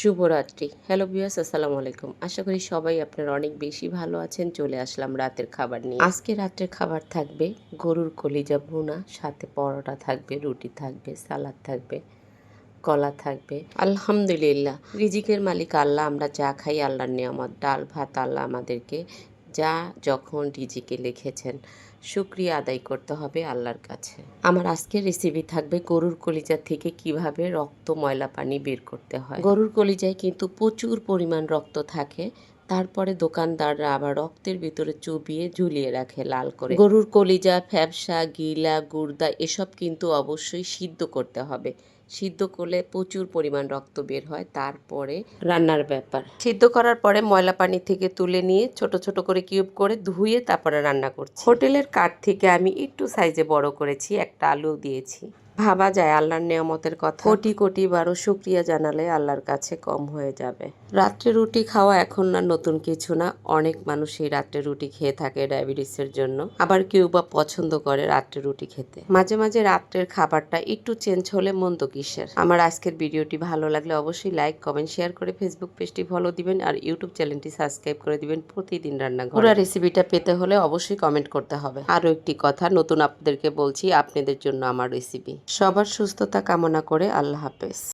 শুভরাত্রি। হ্যালো বিয়াস আসসালামু আলাইকুম। আশা করি সবাই আপনারা অনেক বেশি ভালো আছেন। চলে আসলাম রাতের খাবার নিয়ে। আজকে রাতের খাবার থাকবে গরুর কলিজা ভুনা, সাথে পরোটা থাকবে, রুটি থাকবে, সালাদ থাকবে, কলা থাকবে। আলহামদুলিল্লাহ। রিজিকের মালিক আল্লাহ, আমরা যা খাই আল্লাহর নিয়ামত। ডাল, ভাত আল্লাহ আমাদেরকে যা যখন ডিজিকে লিখেছেন, শুক্রিয়া আদায় করতে হবে আল্লাহর কাছে। আমার আজকের রেসিপি থাকবে গরুর কলিজা থেকে কীভাবে রক্ত, ময়লা, পানি বের করতে হয়। গরুর কলিজায় কিন্তু প্রচুর পরিমাণ রক্ত থাকে। তারপরে দোকানদাররা আবার রক্তের ভিতরে চুবিয়ে ঝুলিয়ে রাখে লাল করে। গরুর কলিজা ফ্যাপসা গিলা গুর্দা এসব কিন্তু অবশ্যই সিদ্ধ করতে হবে। সিদ্ধ করলে প্রচুর পরিমাণ রক্ত বের হয় তারপরে রান্নার ব্যাপার। সিদ্ধ করার পরে ময়লা পানি থেকে তুলে নিয়ে ছোট ছোট করে কিউব করে ধুয়ে তারপরে রান্না করছি। হোটেলের কাঠ থেকে আমি একটু সাইজে বড় করেছি একটা আলু দিয়েছি। ভাবা যায় আল্লাহর নিয়ামতের কথা। কোটি কোটি বারো শুক্রিয়া জানালে আল্লাহর কাছে কম হয়ে যাবে। রাত্রে রুটি খাওয়া এখন না নতুন কিছু না। অনেক মানুষই রাত্রে রুটি খেয়ে থাকে ডায়াবেটিসের জন্য। আবার কেউ বা পছন্দ করে রাত্রে রুটি খেতে। মাঝে মাঝে রাত্রের খাবারটা একটু চেঞ্জ হলে মন্দ কিসের? আমার আজকের ভিডিওটি ভালো লাগলে অবশ্যই লাইক কমেন্ট শেয়ার করে ফেসবুক পেজটি ফলো দিবেন আর ইউটিউব চ্যানেলটি সাবস্ক্রাইব করে দিবেন প্রতিদিন রান্না পুরো রেসিপিটা পেতে হলে অবশ্যই কমেন্ট করতে হবে। আরও একটি কথা নতুন আপনাদেরকে বলছি আপনাদের জন্য আমার রেসিপি। সবার সুস্থতা কামনা করে আল্লাহ হাফেজ।